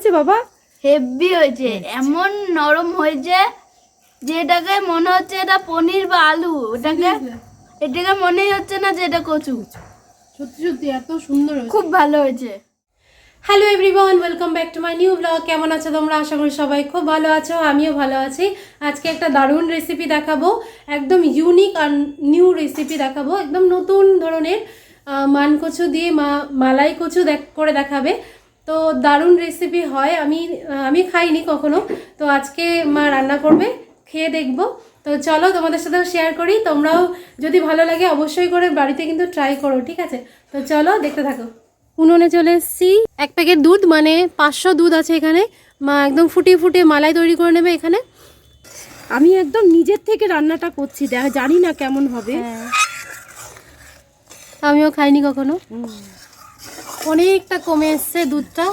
হয়েছে বাবা? হেভি হয়েছে এমন নরম হয়েছে যে এটাকে মনে হচ্ছে এটা পনির বা আলু। ওটাকে এটাকে মনেই হচ্ছে না যে এটা কচু। সত্যি সত্যি এত সুন্দর খুব ভালো হয়েছে। Hello everyone welcome back to my new blog কেমন আছো তোমরা? আশা করি সবাই খুব ভালো আছো আমিও ভালো আছি। আজকে একটা দারুণ রেসিপি দেখাবো একদম ইউনিক আর নিউ রেসিপি দেখাবো। একদম নতুন ধরনের মান কচু দিয়ে মা মালাই কচু দেখ করে দেখাবে। তো দারুণ রেসিপি হয়। আমি আমি খাইনি কখনো। তো আজকে মা রান্না করবে খেয়ে দেখব। তো চলো তোমাদের সাথেও শেয়ার করি। তোমরাও যদি ভালো লাগে অবশ্যই করে বাড়িতে কিন্তু ট্রাই করো ঠিক আছে? তো চলো দেখতে থাকো। উনুনে চলে এসেছি। এক প্যাকেট দুধ মানে পাঁচশো দুধ আছে এখানে। মা একদম ফুটিয়ে ফুটিয়ে মালাই তৈরি করে নেবে এখানে। আমি একদম নিজের থেকে রান্নাটা করছি দেখ জানি না কেমন হবে। আমিও খাইনি কখনো। অনেকটা কমে এসছে দুধটা।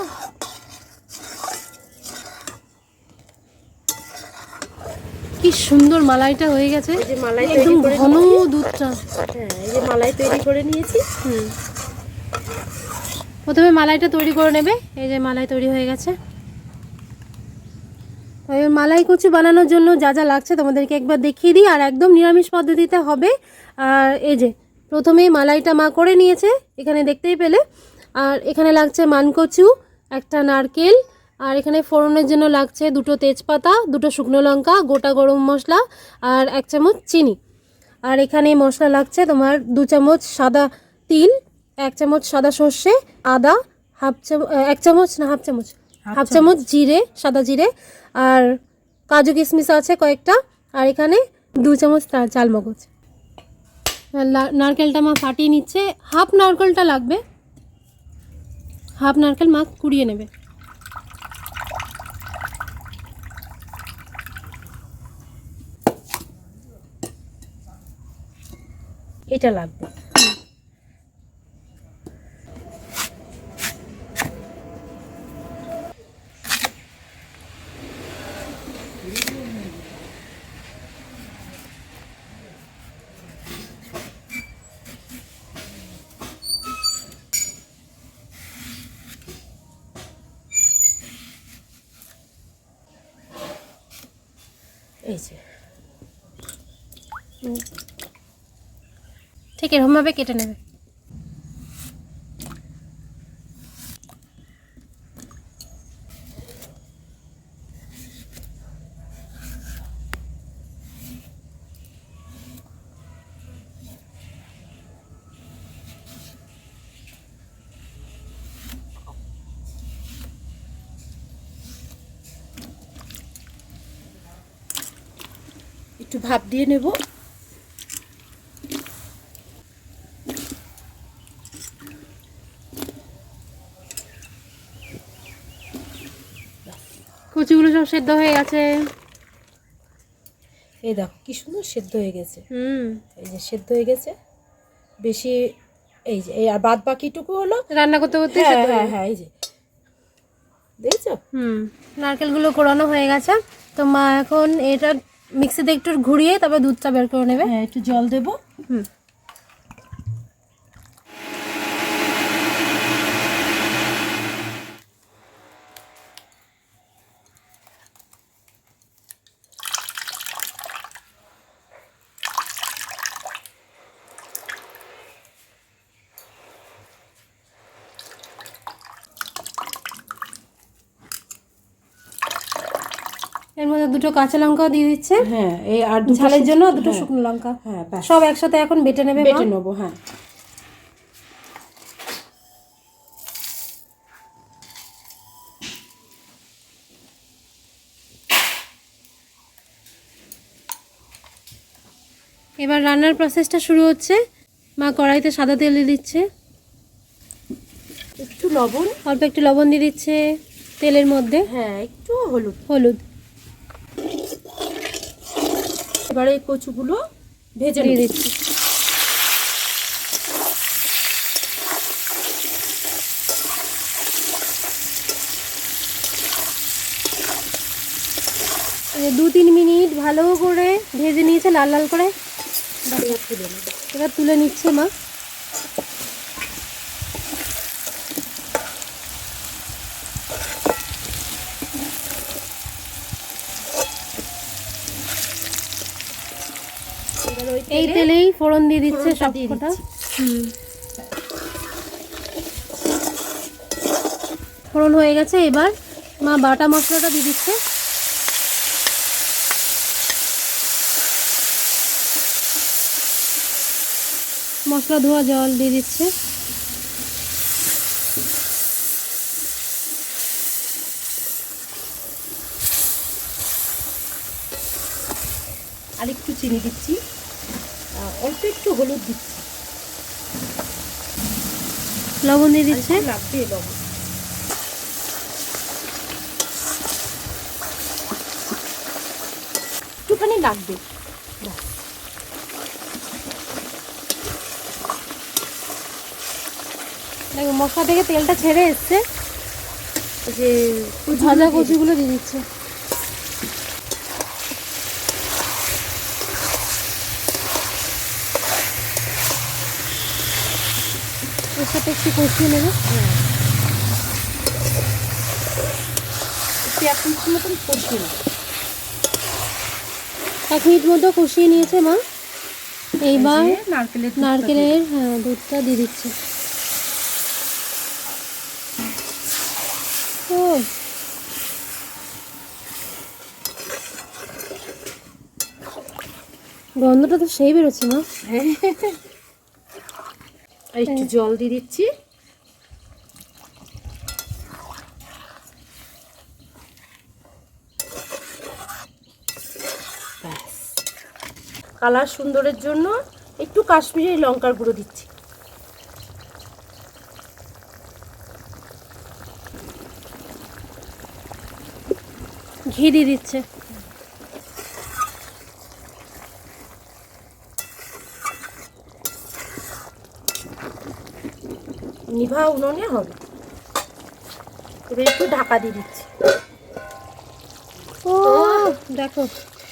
কি সুন্দর মালাইটা হয়ে গেছে। এই যে একদম ঘন দুধটা। হ্যাঁ এই যে মালাই তৈরি করে নিয়েছি। হুম। প্রথমে মালাইটা তৈরি করে নেবে। এই যে মালাই তৈরি হয়ে গেছে। মালাই কচু বানানোর জন্য যা যা লাগছে তোমাদেরকে একবার দেখিয়ে দিই। আর একদম নিরামিষ পদ্ধতিতে হবে। আর এই যে প্রথমেই মালাইটা মা করে নিয়েছে। এখানে দেখতেই পেলে। আর এখানে লাগছে মানকচু একটা নারকেল আর এখানে ফোড়নের জন্য লাগছে দুটো তেজপাতা দুটো শুকনো লঙ্কা গোটা গরম মশলা আর এক চামচ চিনি। আর এখানে মশলা লাগছে তোমার দু চামচ সাদা তিল এক চামচ সাদা সর্ষে আদা হাফ চামচ এক চামচ না হাফ চামচ হাফ চামচ। জিরে সাদা জিরে আর কাজু কিশমিশ আছে কয়েকটা আর এখানে দু চামচ চাল মগজ নারকেলটা মা ফাটিয়ে নিচ্ছে হাফ নারকেলটা লাগবে। হাফ নারকেল মা কুড়িয়ে নেবে। এটা লাগবে। এই যে। ঠিক এরকমভাবে কেটে নেবে। একটু ভাপ দিয়ে নেব। কচুগুলো সব সেদ্ধ হয়ে গেছে। এই দেখো কি সুন্দর সেদ্ধ হয়ে গেছে। হুম। এই যে সেদ্ধ হয়ে গেছে। বেশি এই যে এই আর বাদ বাকিটুকু হলো রান্না করতে করতে হ্যাঁ হ্যাঁ হ্যাঁ এই যে। দেখছ? হুম। নারকেলগুলো কোরানো হয়ে গেছে। তো মা এখন এটা মিক্সিতে একটু ঘুরিয়ে তারপর দুধটা বের করে নেবে। হ্যাঁ একটু জল দেবো। হুম। দুটো কাঁচা লঙ্কাও দিয়ে দিচ্ছে। হ্যাঁ এই আর ঝালের জন্য দুটো হ্যাঁ, শুকনো লঙ্কা। হ্যাঁ সব একসাথে এখন বেটে নেবে বেটে নেব হ্যাঁ। এবার রান্নার প্রসেসটা শুরু হচ্ছে। মা কড়াইতে সাদা তেল দিয়ে দিচ্ছে। একটু লবণ। অল্প একটু লবণ দিয়ে দিচ্ছে তেলের মধ্যে। হ্যাঁ একটু হলুদ। হলুদ। এবারে এই কচুগুলো ভেজে নিয়ে দিচ্ছি। দু তিন মিনিট ভালো করে ভেজে নিয়েছে লাল লাল করে। এবার এবার তুলে নিচ্ছে মা। এই তেলেই ফোড়ন দিয়ে দিচ্ছে সব কটা। হুম। ফোড়ন হয়ে গেছে এবার মা বাটা মশলাটা দিয়ে দিচ্ছে। মশলা ধোয়া জল দিয়ে দিচ্ছে। আর একটু চিনি দিচ্ছি। অল্প একটু হলুদ দিচ্ছি। লবণ দিয়ে দিচ্ছে? লাগবে লবণ। একটুখানি লাগবে মশলা থেকে তেলটা ছেড়ে এসছে। যে ভাজা কচুগুলো দিয়ে দিচ্ছে। সাথে একটু কষিয়ে নেবে। একটু এক মিনিট মতন কষিয়ে নেব এক মিনিট মতো কষিয়ে নিয়েছে মা। এইবার নারকেলের নারকেলের হ্যাঁ দুধটা দিয়ে দিচ্ছে। ও। গন্ধটা তো সেই বেরোচ্ছে আর একটু জল দিয়ে দিচ্ছি। কালার সুন্দরের জন্য একটু কাশ্মীরি লঙ্কার গুঁড়ো দিচ্ছি। ঘি দিয়ে দিচ্ছে। নিভা উনুনে হবে। এবার একটু ঢাকা দিয়ে দিচ্ছি। ও দেখো।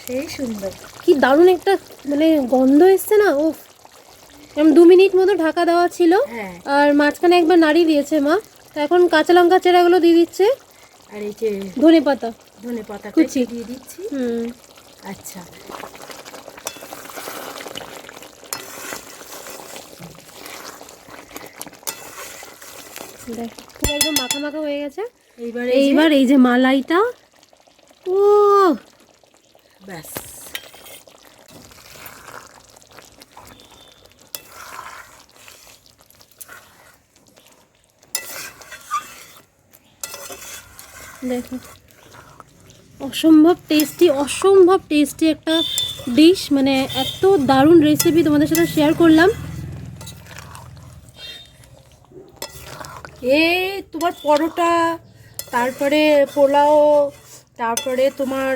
সেই সুন্দর। কি দারুণ একটা মানে গন্ধ এসছে না ও এরকম দু মিনিট মতো ঢাকা দেওয়া ছিল। হ্যাঁ। আর মাঝখানে একবার নাড়িয়ে দিয়েছে মা। তো এখন কাঁচা লঙ্কা চেরাগুলো দিয়ে দিচ্ছে। আর এই যে ধনে পাতা। ধনে পাতাটা কুচি। দিয়ে দিচ্ছি। হুম। আচ্ছা। দেখ পুরো একদম মাখা মাখা হয়ে গেছে। এইবার এইবার এই যে মালাইটা ও! ব্যাস। দেখো অসম্ভব টেস্টি অসম্ভব টেস্টি একটা ডিশ মানে এত দারুণ রেসিপি তোমাদের সাথে শেয়ার করলাম। এ তোমার পরোটা তারপরে পোলাও তারপরে তোমার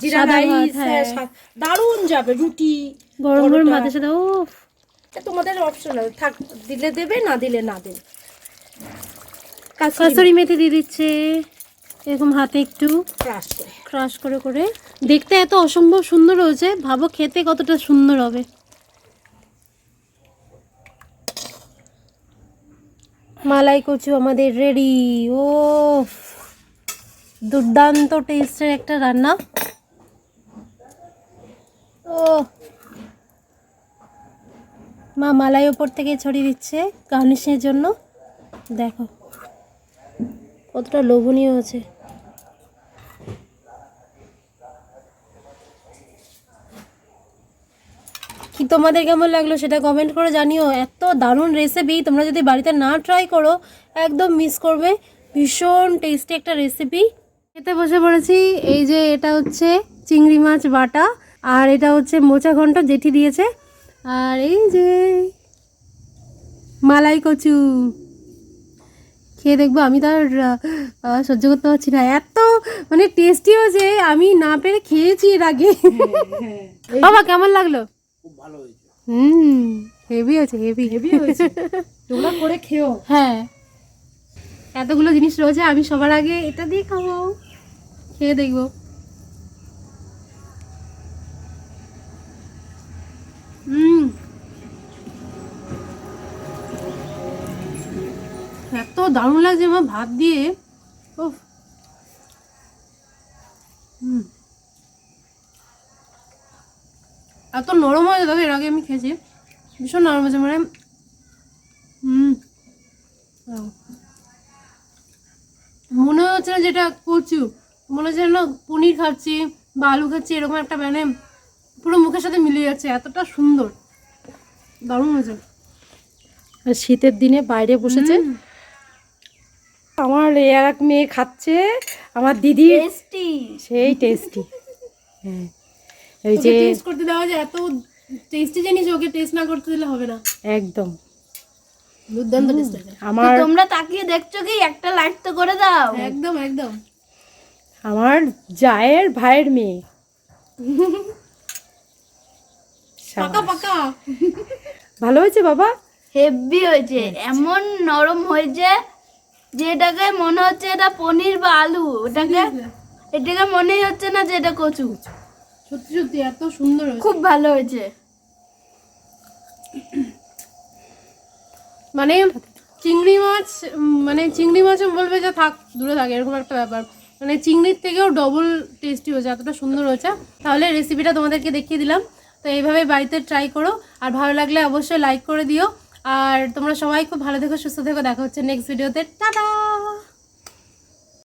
জিরা রাইস হ্যাঁ। হ্যাঁ, দারুণ যাবে রুটি গরম গরম। ভাতের সাথে ও তোমাদের অপশনাল থাক দিলে দেবে না দিলে না দেবে। কাসুরি মেথি দিয়ে দিচ্ছে এরকম হাতে একটু ক্রাশ করে। ক্রাশ করে করে। দেখতে এত অসম্ভব সুন্দর হয়েছে ভাবো খেতে কতটা সুন্দর হবে। মালাই কচু আমাদের রেডি ও দুর্দান্ত টেস্টের একটা রান্না। ও মা মালাই ওপর থেকে ছড়িয়ে দিচ্ছে গার্নিশের জন্য। দেখো, কতটা লোভনীয় আছে। তোমাদের কেমন লাগল সেটা কমেন্ট করে জানিও। এত দারুণ রেসিপি তোমরা যদি বাড়িতে না ট্রাই করো একদম মিস করবে। ভীষণ টেস্টি একটা রেসিপি খেতে বসে পড়েছি। এই যে এটা হচ্ছে চিংড়ি মাছ বাটা আর এটা হচ্ছে মোচা ঘন্ট জেঠি দিয়েছে। আর এই যে মালাই কচু। খেয়ে দেখব আমি তো আর সহ্য করতে পারছি না। এত মানে টেস্টি হয়েছে আমি না পেরে খেয়েছি এর আগে। বাবা কেমন লাগল? হুম হেভি হয়েছে হেভি হেভি হয়েছে। তোমরা করে খেও। হ্যাঁ। এতগুলো জিনিস রয়েছে আমি সবার আগে এটা দিয়ে খাব। খেয়ে দেখব। হুম। এত দারুণ লাগছে আমার ভাত দিয়ে। ও হুম। এত নরম হয়েছে দেখো এর আগে আমি খেয়েছি। ভীষণ নরম হয়েছে মানে হুম। মনে হচ্ছে না যেটা কচু মনে হচ্ছে না পনির খাচ্ছি বা আলু খাচ্ছি এরকম একটা মানে পুরো মুখের সাথে মিলে যাচ্ছে এতটা সুন্দর। দারুণ হয়েছে। আর শীতের দিনে বাইরে বসেছে। আমার এক মেয়ে খাচ্ছে আমার দিদি। টেস্টি। সেই টেস্টি। হ্যাঁ। এই যে টেস্ট করতে দেওয়া যায় এত টেস্টি জিনিস ওকে টেস্ট না করতে দিলে হবে না। একদম। দুর্দান্ত টেস্ট আমার তোমরা তাকিয়ে দেখছ কি? একটা লাইট তো করে দাও। একদম একদম। আমার জায়ের ভাইয়ের মেয়ে। পাকা পাকা। ভালো হয়েছে বাবা? হেভি হয়েছে। এমন নরম হয়েছে যে এটাকে মনে হচ্ছে এটা পনির বা আলু। ওটাকে এটাকে মনেই হচ্ছে না যে এটা কচু। সত্যি সত্যি, এত সুন্দর খুব ভালো হয়েছে। মানে চিংড়ি মাছ মানে চিংড়ি মাছও বলবে যে থাক, দূরে থাকে, এরকম একটা ব্যাপার। মানে চিংড়ির থেকেও ডবল টেস্টি হয়েছে, এতটা সুন্দর হয়েছে। তাহলে রেসিপিটা তোমাদেরকে দেখিয়ে দিলাম। তো এইভাবে বাড়িতে ট্রাই করো। আর ভালো লাগলে অবশ্যই লাইক করে দিও। আর তোমরা সবাই খুব ভালো থেকো, সুস্থ থেকো। দেখা হচ্ছে নেক্সট ভিডিওতে টাটা!